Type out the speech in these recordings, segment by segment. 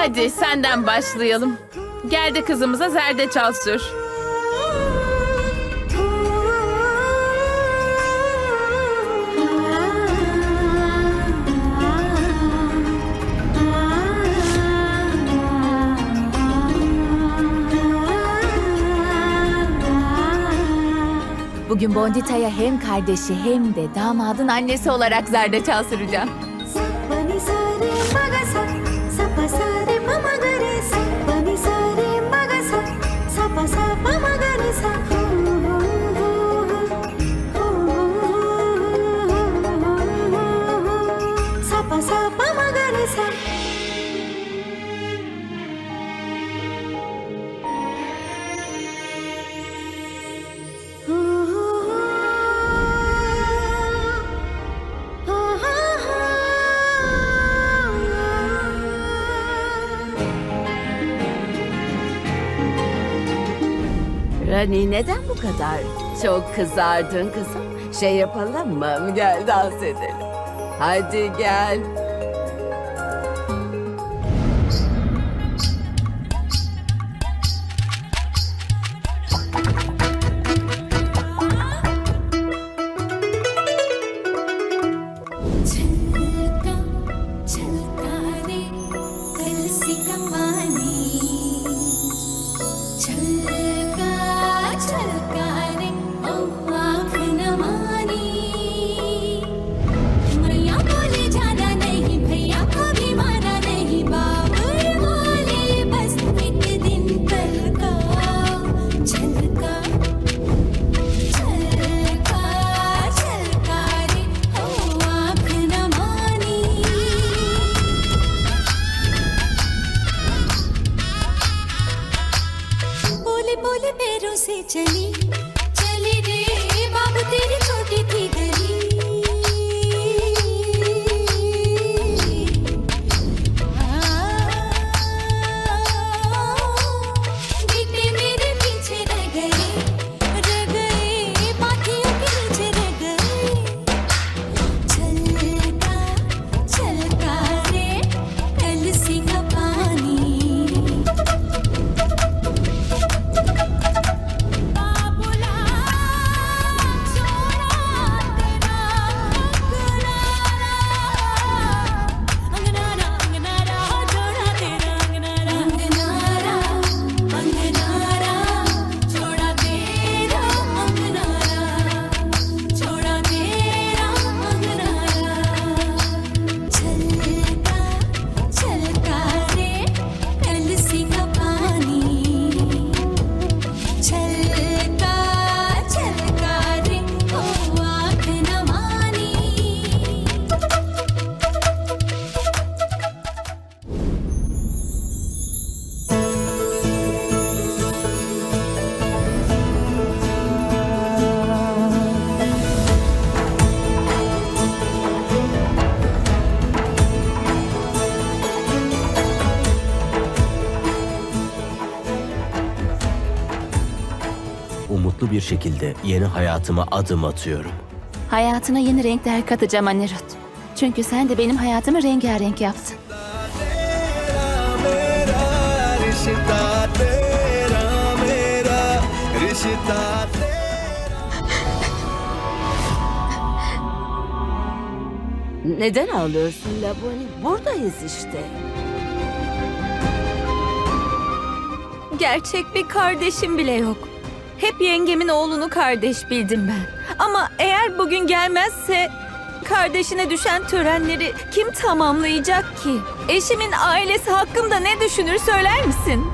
Hadi senden başlayalım. Gel de kızımıza zerdeçal sür. Bugün Bondita'ya hem kardeşi hem de damadın annesi olarak zerdeçal süreceğim. Rani neden bu kadar çok kızardın kızım? Şey yapalım mı? Gel dans edelim. Hadi gel. boca. Şekilde yeni hayatıma adım atıyorum. Hayatına yeni renkler katacağım Anirut. Çünkü sen de benim hayatımı rengarenk yaptın. Neden ağlıyorsun Laboni? Buradayız işte. Gerçek bir kardeşim bile yok. Hep yengemin oğlunu kardeş bildim ben. Ama eğer bugün gelmezse kardeşine düşen törenleri kim tamamlayacak ki? Eşimin ailesi hakkında ne düşünür söyler misin?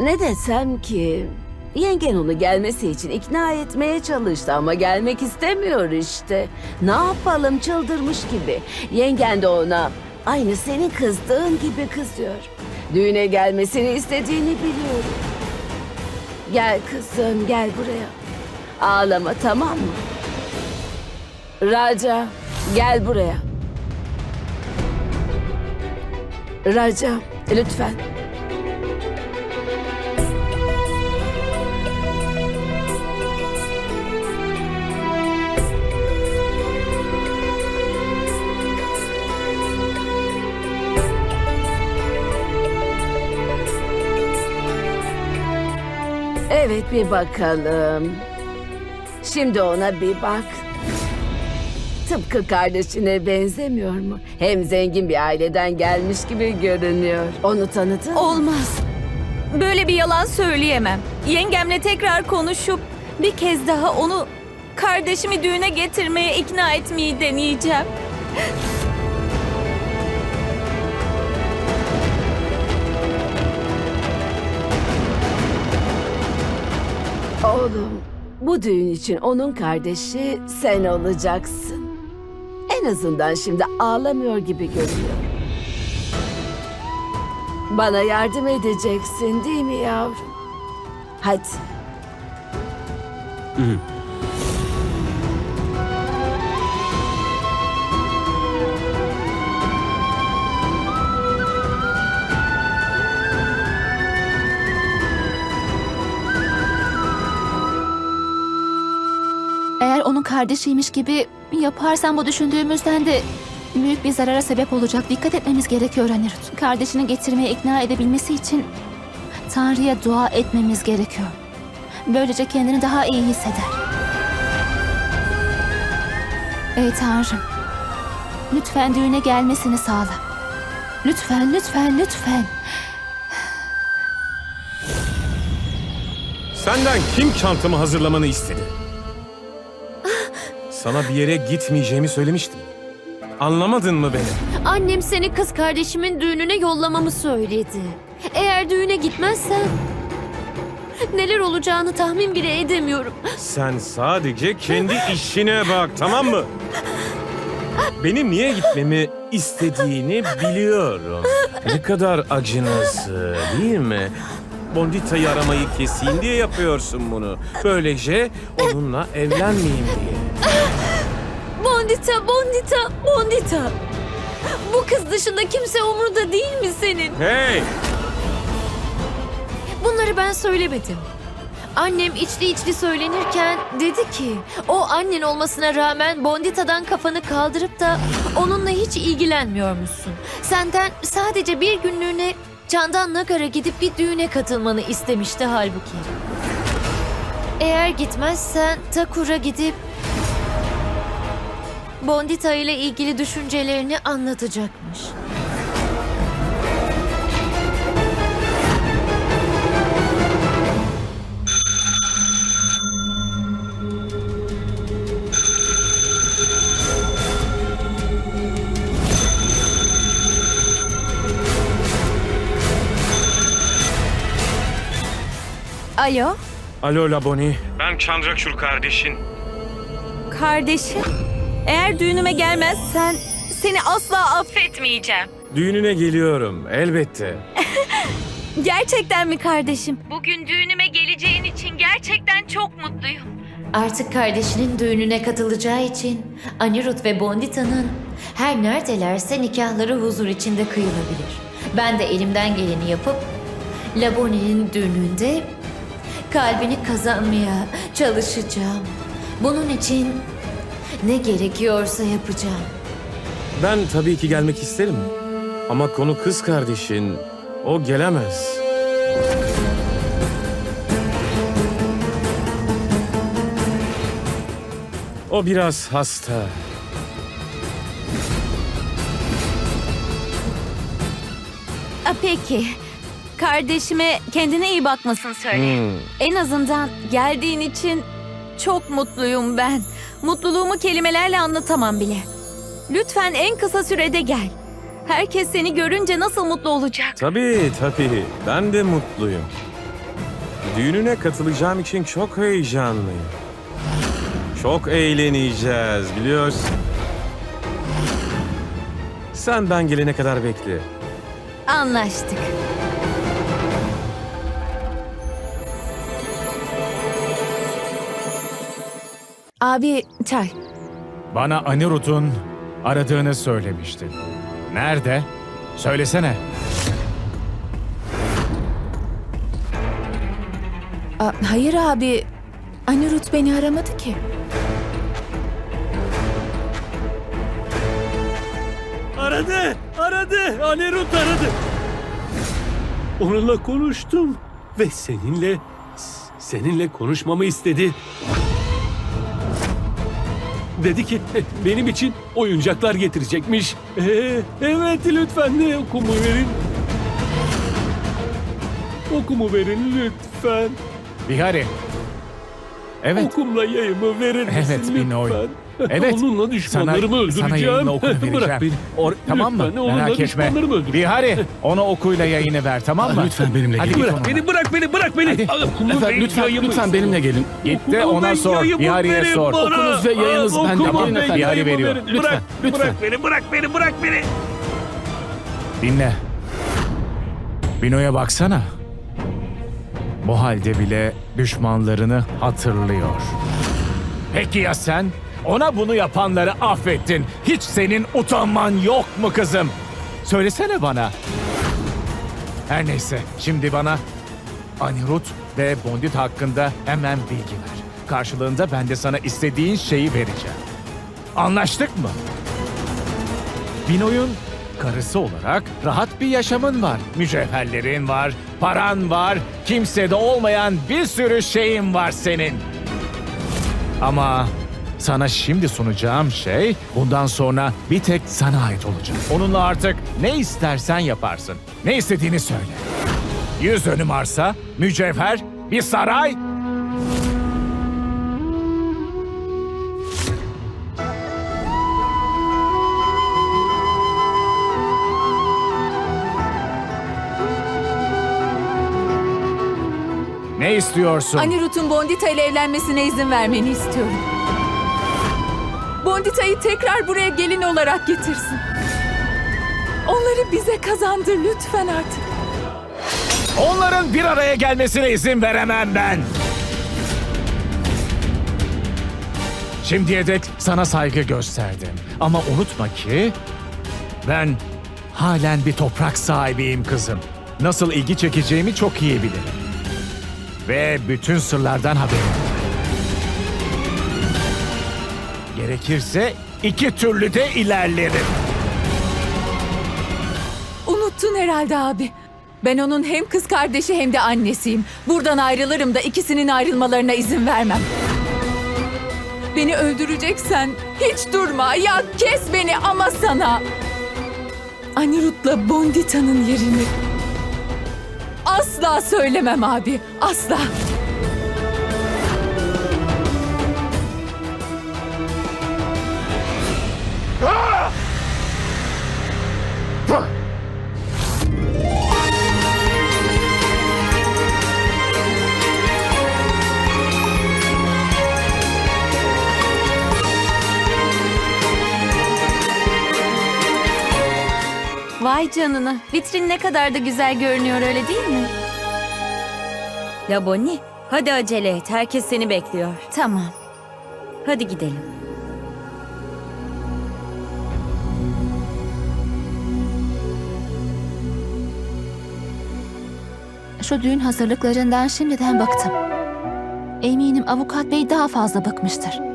Ne desem ki? Yengen onu gelmesi için ikna etmeye çalıştı ama gelmek istemiyor işte. Ne yapalım çıldırmış gibi. Yengen de ona aynı senin kızdığın gibi kızıyor. Düğüne gelmesini istediğini biliyorum. Gel kızım gel buraya. Ağlama tamam mı? Raca gel buraya. Raca lütfen. Evet bir bakalım. Şimdi ona bir bak. Tıpkı kardeşine benzemiyor mu? Hem zengin bir aileden gelmiş gibi görünüyor. Onu tanıdın? Olmaz. Böyle bir yalan söyleyemem. Yengemle tekrar konuşup bir kez daha onu kardeşimi düğüne getirmeye ikna etmeyi deneyeceğim. Oğlum, bu düğün için onun kardeşi sen olacaksın. En azından şimdi ağlamıyor gibi görünüyor. Bana yardım edeceksin değil mi yavrum? Hadi. Eğer onun kardeşiymiş gibi yaparsan bu düşündüğümüzden de büyük bir zarara sebep olacak. Dikkat etmemiz gerekiyor Anirut. Kardeşini getirmeye ikna edebilmesi için Tanrı'ya dua etmemiz gerekiyor. Böylece kendini daha iyi hisseder. Ey Tanrım, lütfen düğüne gelmesini sağla. Lütfen, lütfen, lütfen. Senden kim çantamı hazırlamanı istedi? Sana bir yere gitmeyeceğimi söylemiştim. Anlamadın mı beni? Annem seni kız kardeşimin düğününe yollamamı söyledi. Eğer düğüne gitmezsen neler olacağını tahmin bile edemiyorum. Sen sadece kendi işine bak tamam mı? Benim niye gitmemi istediğini biliyorum. Ne kadar acınası değil mi? Bondita'yı aramayı keseyim diye yapıyorsun bunu. Böylece onunla evlenmeyeyim diye. Bondita, Bondita, Bondita. Bu kız dışında kimse umurda değil mi senin? Hey! Bunları ben söylemedim. Annem içli içli söylenirken dedi ki o annen olmasına rağmen Bondita'dan kafanı kaldırıp da onunla hiç ilgilenmiyormuşsun. Senden sadece bir günlüğüne Candan Nagar'a gidip bir düğüne katılmanı istemişti halbuki. Eğer gitmezsen Takur'a gidip Bondita ile ilgili düşüncelerini anlatacakmış. Alo, Alo Laboni. Ben Chandrakşur kardeşin. kardeşim. Eğer düğünüme gelmezsen seni asla affetmeyeceğim. Düğününe geliyorum elbette. Gerçekten mi kardeşim? Bugün düğünüme geleceğin için gerçekten çok mutluyum. Artık kardeşinin düğününe katılacağı için Anirudh ve Bondita'nın her neredelerse nikahları huzur içinde kıyılabilir. Ben de elimden geleni yapıp Laboni'nin düğününde kalbini kazanmaya çalışacağım. Bunun için ne gerekiyorsa yapacağım. Ben tabii ki gelmek isterim. Ama konu kız kardeşin. O gelemez. O biraz hasta. A, peki. Kardeşime kendine iyi bakmasını söyle. Hmm. En azından geldiğin için çok mutluyum ben. Mutluluğumu kelimelerle anlatamam bile. Lütfen en kısa sürede gel. Herkes seni görünce nasıl mutlu olacak? Tabii tabii. Ben de mutluyum. Düğününe katılacağım için çok heyecanlıyım. Çok eğleneceğiz biliyorsun. Sen ben gelene kadar bekle. Anlaştık. Abi çay. Bana Anirudh'un aradığını söylemişti. Nerede? Söylesene. hayır abi. Anirut beni aramadı ki. Aradı, aradı. Anirut aradı. Onunla konuştum ve seninle seninle konuşmamı istedi. Dedi ki benim için oyuncaklar getirecekmiş. Ee, evet lütfen de okumu verin. Okumu verin lütfen. Bihari. Evet. Okumla yayımı verir misin Evet, lütfen? Binoy. Evet. Onunla düşmanlarımı öldüreceğim. Sana yayınla okunu vereceğim. Bırak beni. Or- tamam mı? Lütfen, onunla Merak etme. düşmanlarımı öldüreceğim. Bihari onu okuyla yayını ver tamam mı? Lütfen benimle Hadi gel. git Bırak onunla. beni, bırak beni, bırak beni. Hadi. Al, okumu Lütfen, ve lütfen, yayımı lütfen benimle gelin. Git de Okumu ona ve sor. yayımı Bihari'ye verin sor. bana. Okunuz ve yayınız Al, bende. Gelin ve efendim. Bihari veriyor. verin. Lütfen, Bırak, lütfen. bırak beni, bırak beni, bırak beni. Dinle. Bino'ya baksana. Bu halde bile düşmanlarını hatırlıyor. Peki ya sen? Ona bunu yapanları affettin. Hiç senin utanman yok mu kızım? Söylesene bana. Her neyse, şimdi bana Anirut ve Bondit hakkında hemen bilgi ver. Karşılığında ben de sana istediğin şeyi vereceğim. Anlaştık mı? Binoy'un karısı olarak rahat bir yaşamın var. Mücevherlerin var, paran var, kimsede olmayan bir sürü şeyin var senin. Ama sana şimdi sunacağım şey bundan sonra bir tek sana ait olacak. Onunla artık ne istersen yaparsın. Ne istediğini söyle. Yüz dönüm arsa, mücevher, bir saray. İstiyorsun? Anirud'un Bondita ile evlenmesine izin vermeni istiyorum. Bondita'yı tekrar buraya gelin olarak getirsin. Onları bize kazandır lütfen artık. Onların bir araya gelmesine izin veremem ben. Şimdiye dek sana saygı gösterdim. Ama unutma ki ben halen bir toprak sahibiyim kızım. Nasıl ilgi çekeceğimi çok iyi bilirim. Ve bütün sırlardan haberim. Gerekirse iki türlü de ilerlerim. Unuttun herhalde abi. Ben onun hem kız kardeşi hem de annesiyim. Buradan ayrılırım da ikisinin ayrılmalarına izin vermem. Beni öldüreceksen hiç durma. Ya kes beni ama sana. Anirud'la Bondita'nın yerini asla söylemem abi. Asla. Vay canına. Vitrin ne kadar da güzel görünüyor öyle değil mi? Ya Bonnie, hadi acele et. Herkes seni bekliyor. Tamam. Hadi gidelim. Şu düğün hazırlıklarından şimdiden baktım. Eminim avukat bey daha fazla bıkmıştır.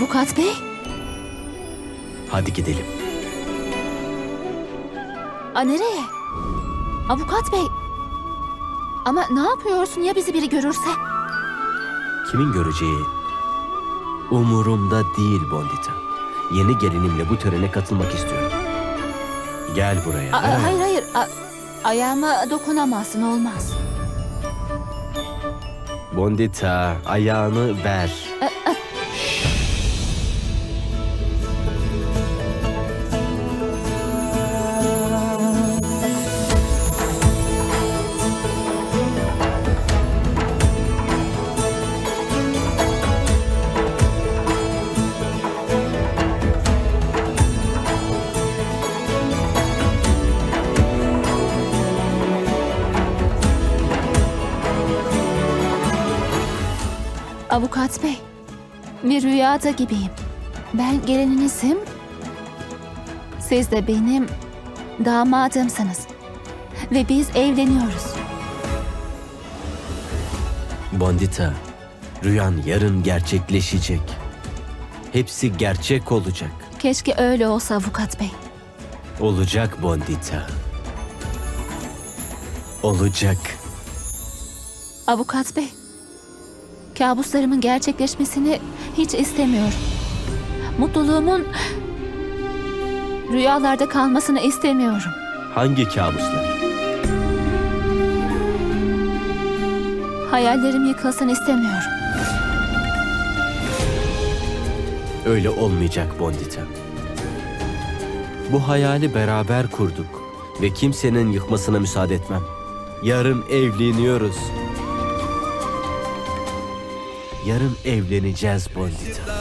Avukat bey? Hadi gidelim. A nereye? Avukat bey. Ama ne yapıyorsun ya bizi biri görürse? Kimin göreceği umurumda değil Bondita. Yeni gelinimle bu törene katılmak istiyorum. Gel buraya. A- a- hayır hayır. A- ayağıma dokunamazsın olmaz. Bondita ayağını ver. Avukat bey. Bir rüyada gibiyim. Ben gelininizim. Siz de benim damadımsınız. Ve biz evleniyoruz. Bondita, rüyan yarın gerçekleşecek. Hepsi gerçek olacak. Keşke öyle olsa avukat bey. Olacak Bondita. Olacak. Avukat bey. Kabuslarımın gerçekleşmesini hiç istemiyorum. Mutluluğumun rüyalarda kalmasını istemiyorum. Hangi kabuslar? Hayallerim yıkılsın istemiyorum. Öyle olmayacak Bondita. Bu hayali beraber kurduk ve kimsenin yıkmasına müsaade etmem. Yarın evleniyoruz. Yarın evleneceğiz Bondita.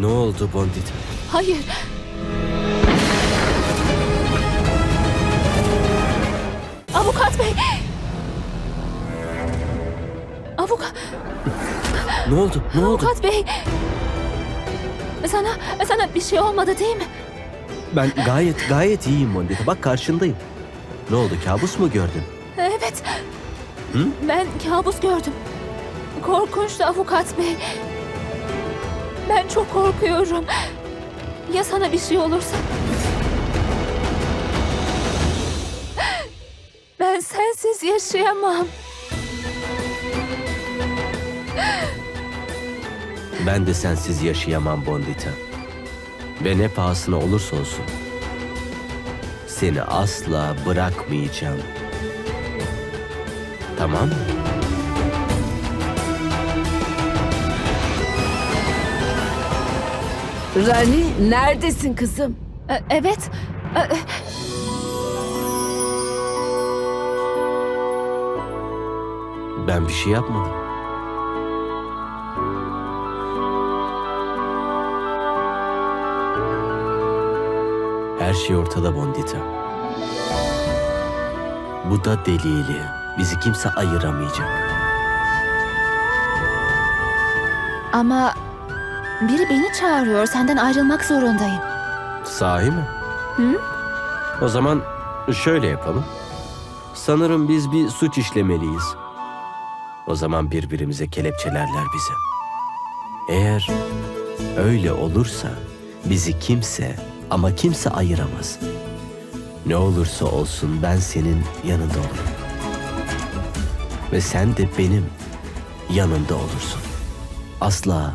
Ne oldu Bondita? Hayır. Avukat bey. Avukat, Ne oldu? Ne oldu? avukat bey. Sana, sana bir şey olmadı değil mi? Ben gayet gayet iyiyim Bondita. Bak karşındayım. Ne oldu? Kabus mu gördün? Evet. Hı? Ben kabus gördüm. Korkunçtu avukat bey. Ben çok korkuyorum. Ya sana bir şey olursa? Ben sensiz yaşayamam. Ben de sensiz yaşayamam Bondita. Ve ne pahasına olursa olsun. Seni asla bırakmayacağım. Tamam mı? Rani neredesin kızım? E, Evet. E, e, Ben bir şey yapmadım. Her şey ortada Bondita. Bu da delili. Bizi kimse ayıramayacak. Ama biri beni çağırıyor. Senden ayrılmak zorundayım. Sahi mi? Hı? O zaman şöyle yapalım. Sanırım biz bir suç işlemeliyiz. O zaman birbirimize kelepçelerler bizi. Eğer öyle olursa bizi kimse ama kimse ayıramaz. Ne olursa olsun ben senin yanında olurum. Ve sen de benim yanında olursun. Asla